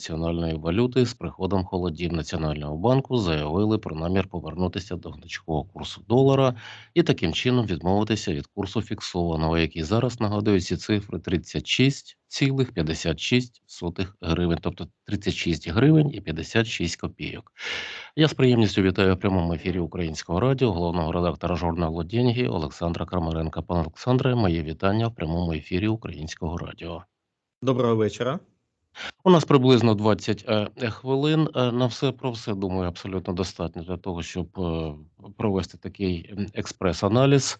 національної валюти з приходом холодів Національного банку заявили про намір повернутися до гнучкового курсу долара і таким чином відмовитися від курсу фіксованого, який зараз нагадує ці цифри 36,56 гривень, тобто 36 гривень і 56 копійок. Я з приємністю вітаю в прямому ефірі Українського радіо головного редактора журналу «Деньги» Олександра Крамаренка. Пане Олександре, моє вітання в прямому ефірі Українського радіо. Доброго вечора. У нас приблизно 20 е, хвилин. Е, На все про все, думаю, абсолютно достатньо для того, щоб е, провести такий експрес-аналіз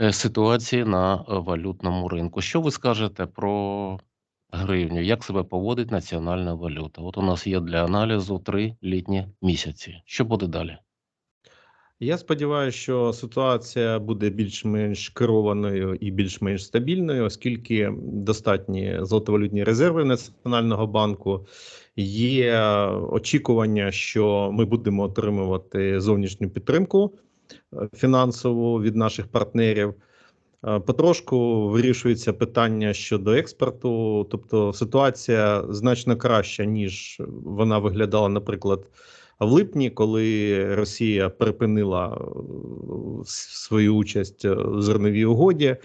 е, ситуації на е, валютному ринку. Що ви скажете про гривню? Як себе поводить національна валюта? От у нас є для аналізу три літні місяці. Що буде далі? Я сподіваюся, що ситуація буде більш-менш керованою і більш-менш стабільною, оскільки достатні золотовалютні резерви Національного банку. Є очікування, що ми будемо отримувати зовнішню підтримку е, фінансову від наших партнерів. Е, Потрошку вирішується питання щодо експорту, тобто ситуація значно краща, ніж вона виглядала, наприклад, в липні, коли Росія припинила е, свою участь е, в зерновій угоді,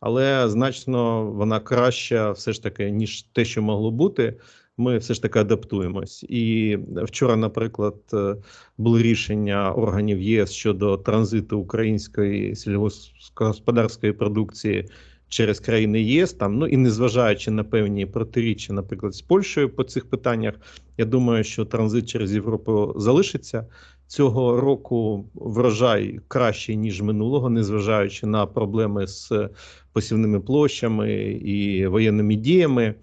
але значно вона краща, все ж таки, ніж те, що могло бути. Ми все ж таки адаптуємось. І вчора, наприклад, е, були рішення органів ЄС щодо транзиту української сільськогосподарської продукції через країни ЄС. Там ну і незважаючи на певні протиріччя, наприклад, з Польщею по цих питаннях, я думаю, що транзит через Європу залишиться. Цього року врожай кращий ніж минулого, незважаючи на проблеми з посівними площами і воєнними діями.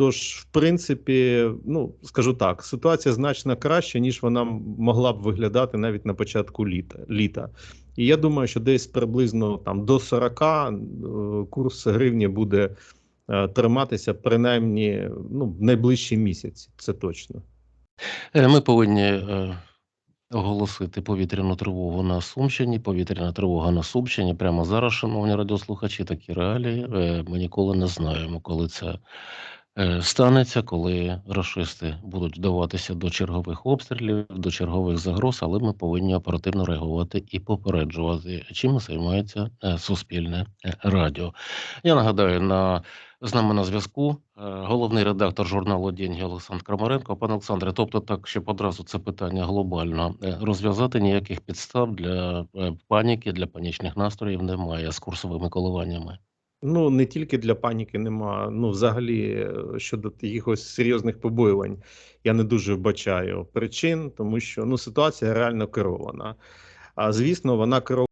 Тож, в принципі, ну скажу так, ситуація значно краща, ніж вона могла б виглядати навіть на початку літа. літа. І я думаю, що десь приблизно там до 40 е, курс гривні буде е, триматися принаймні ну, в найближчі місяці. Це точно. Е, Ми повинні оголосити повітряну тривогу на Сумщині. Повітряна тривога на Сумщині. Прямо зараз, шановні радіослухачі, такі реалії. Ми ніколи не знаємо, коли це станеться, коли рашисти будуть вдаватися до чергових обстрілів, до чергових загроз, але ми повинні оперативно реагувати і попереджувати, чим займається е, суспільне е, радіо. Я нагадаю, на з нами на зв'язку е, головний редактор журналу «Деньги» Олександр Крамаренко. Пане Олександре, тобто так, щоб одразу це питання глобально е, розв'язати, ніяких підстав для е, паніки, для панічних настроїв немає з курсовими коливаннями. Ну не тільки для паніки нема. Ну, взагалі, е, щодо якихось серйозних побоювань, я не дуже вбачаю причин, тому що ну ситуація реально керована. А звісно, вона керована.